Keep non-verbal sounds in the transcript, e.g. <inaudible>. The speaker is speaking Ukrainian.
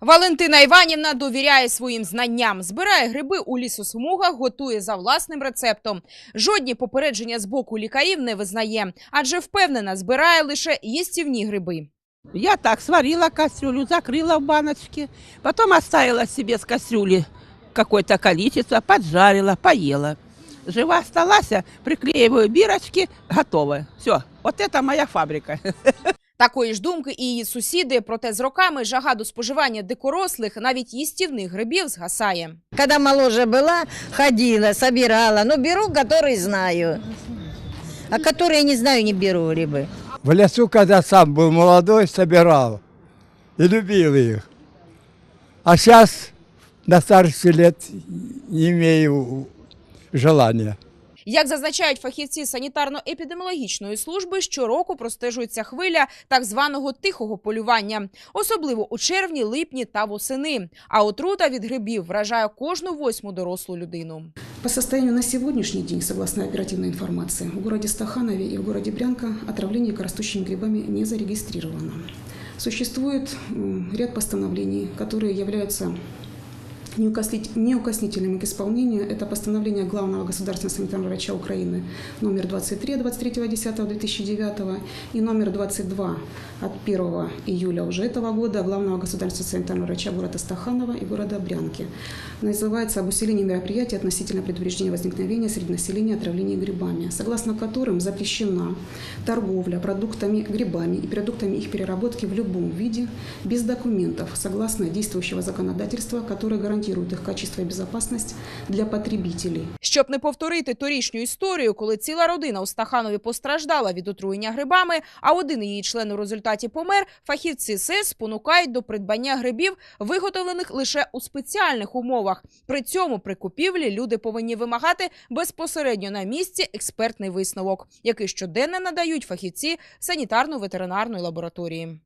Валентина Іванівна довіряє своїм знанням, збирає гриби у лісосмугах, готує за власним рецептом. Жодні попередження з боку лікарів не визнає, адже впевнена, збирає лише їстівні гриби. Я так сварила кастрюлю, закрыла в баночке, потом оставила себе с кастрюли какое-то количество, поджарила, поела. Жива осталась, приклеиваю бирочки, готово. Все, вот это моя фабрика. <laughs> Такої ж думки і її сусіди, проте з роками жага до споживання дикорослих, навіть їстівних грибів згасає. Когда моложе была, ходила, собирала. Но беру, который знаю. А которые не знаю, не беру грибы. В лесу, когда сам был молодой, собирал и любил их. А сейчас на старости лет не имею желания. Як зазначають фахівці санітарно-епідеміологічної служби, щороку простежується хвиля так званого тихого полювання, особливо у червні, липні та восени. А отрута від грибів вражає кожну восьму дорослу людину. По состоянию на сегодняшний день, согласно оперативной информации, в городе Стаханове и в городе Брянка отравление коростущими грибами не зарегистрировано. Существует ряд постановлений, которые являются неукоснительными к исполнению. Это постановление главного государственного санитарного врача Украины номер 23 23.10.2009 и номер 22 от 1 июля уже этого года главного государственного санитарного врача города Стаханова и города Брянки. Называется об усилении мероприятий относительно предупреждения возникновения среди населения отравления грибами, согласно которым запрещена торговля продуктами грибами и продуктами их переработки в любом виде без документов, согласно действующего законодательства, которое гарантирует их качество и безопасность для потребителей. Щоб не повторити торішню історію, коли ціла родина у Стаханові постраждала від отруєння грибами, а один її член у результаті помер, фахівці СЕС спонукають до придбання грибів, виготовлених лише у спеціальних умовах. При цьому при купівлі люди повинні вимагати безпосередньо на місці експертний висновок, який щоденно надають фахівці санітарно-ветеринарної лабораторії.